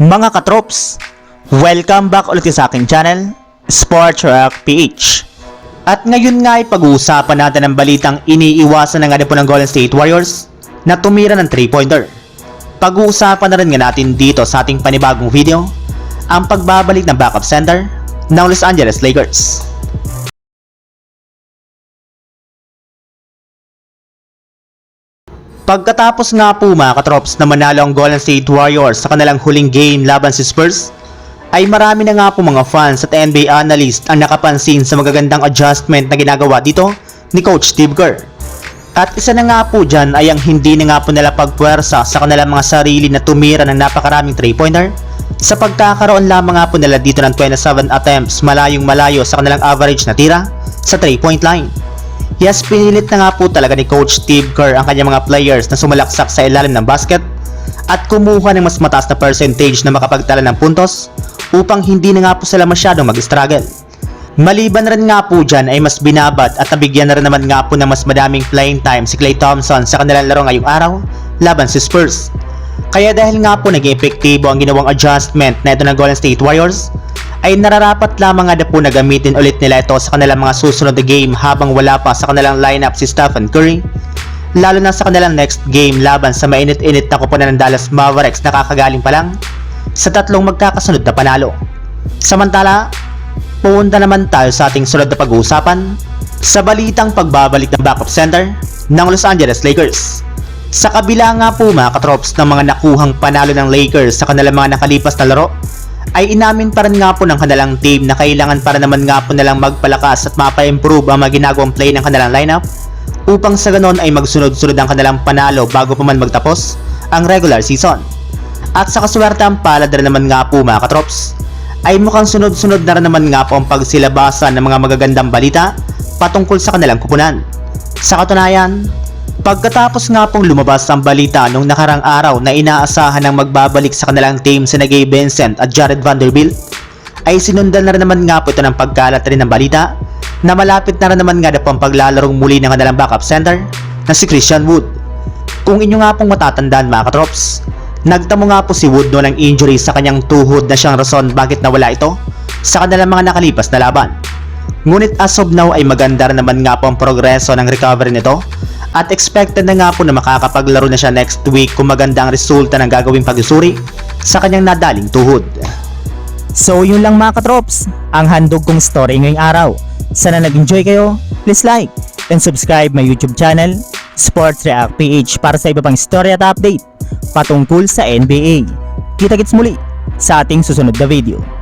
Mga katrops, welcome back ulit sa aking channel, Sports Rock PH. At ngayon nga ay pag-uusapan natin ang balitang iniiwasan din po ng Golden State Warriors na tumira ng 3-pointer. Pag-uusapan na rin nga natin dito sa ating panibagong video ang pagbabalik ng backup center ng Los Angeles Lakers. Pagkatapos nga po mga katrops na manalo ang Golden State Warriors sa kanilang huling game laban si Spurs, ay marami na nga po mga fans at NBA analyst ang nakapansin sa magagandang adjustment na ginagawa dito ni Coach Steve Kerr. At isa na nga po dyan ay ang hindi na nga po nila pagpuwersa sa kanilang mga sarili na tumira ng napakaraming 3-pointer sa pagkakaroon lamang nga po nila dito ng 27 attempts malayong malayo sa kanilang average na tira sa 3-point line. Yes, pinilit na nga po talaga ni Coach Steve Kerr ang kanyang mga players na sumalaksak sa ilalim ng basket at kumuha ng mas mataas na percentage na makapagtala ng puntos upang hindi na nga po sila masyadong mag-struggle. Maliban rin nga po dyan ay mas binabat at nabigyan na rin naman nga po ng mas madaming playing time si Klay Thompson sa kanilang laro ngayong araw laban si Spurs. Kaya dahil nga po naging epektibo ang ginawang adjustment na ito ng Golden State Warriors, ay nararapat lamang nga na po na gamitin ulit nila ito sa kanilang mga susunod na game habang wala pa sa kanilang lineup si Stephen Curry, lalo na sa kanilang next game laban sa mainit-init na kupunan ng Dallas Mavericks na kakagaling pa lang sa tatlong magkakasunod na panalo. Samantala, pumunta naman tayo sa ating sunod na pag-uusapan sa balitang pagbabalik ng backup center ng Los Angeles Lakers. Sa kabila nga po mga katrops ng mga nakuhang panalo ng Lakers sa kanilang mga nakalipas na laro, ay inamin pa rin nga po ng kanilang team na kailangan para naman nga po nilang magpalakas at mapa-improve ang mga ginagawang play ng kanilang lineup upang sa ganon ay magsunod-sunod ang kanilang panalo bago pa man magtapos ang regular season. At sa kaswerte ang palad rin naman nga po mga katrops, ay mukhang sunod-sunod na rin naman nga po ang pagsilabasan ng mga magagandang balita patungkol sa kanilang kupunan. Sa katunayan, pagkatapos nga pong lumabas ang balita nung nakarang araw na inaasahan ng magbabalik sa kanilang team si Gay Vincent at Jared Vanderbilt, ay sinundan na rin naman nga po ito ng pagkalat rin ng balita na malapit na rin naman nga na paglalarong muli ng kanilang backup center na si Christian Wood. Kung inyo nga pong matatandaan mga katrops, nagtamo nga po si Wood noon ng injury sa kanyang tuhod na siyang rason bakit nawala ito sa kanilang mga nakalipas na laban. Ngunit as of now ay maganda rin naman nga po ang progreso ng recovery nito at expected na nga po na makakapaglaro na siya next week kung maganda ang resulta ng gagawing pagsusuri sa kanyang nadaling tuhod. So yun lang mga katrops, ang handog kong story ngayong araw. Sana nag-enjoy kayo, please like and subscribe my YouTube channel, Sports React PH para sa iba pang story at update patungkol sa NBA. Kita-kits muli sa ating susunod na video.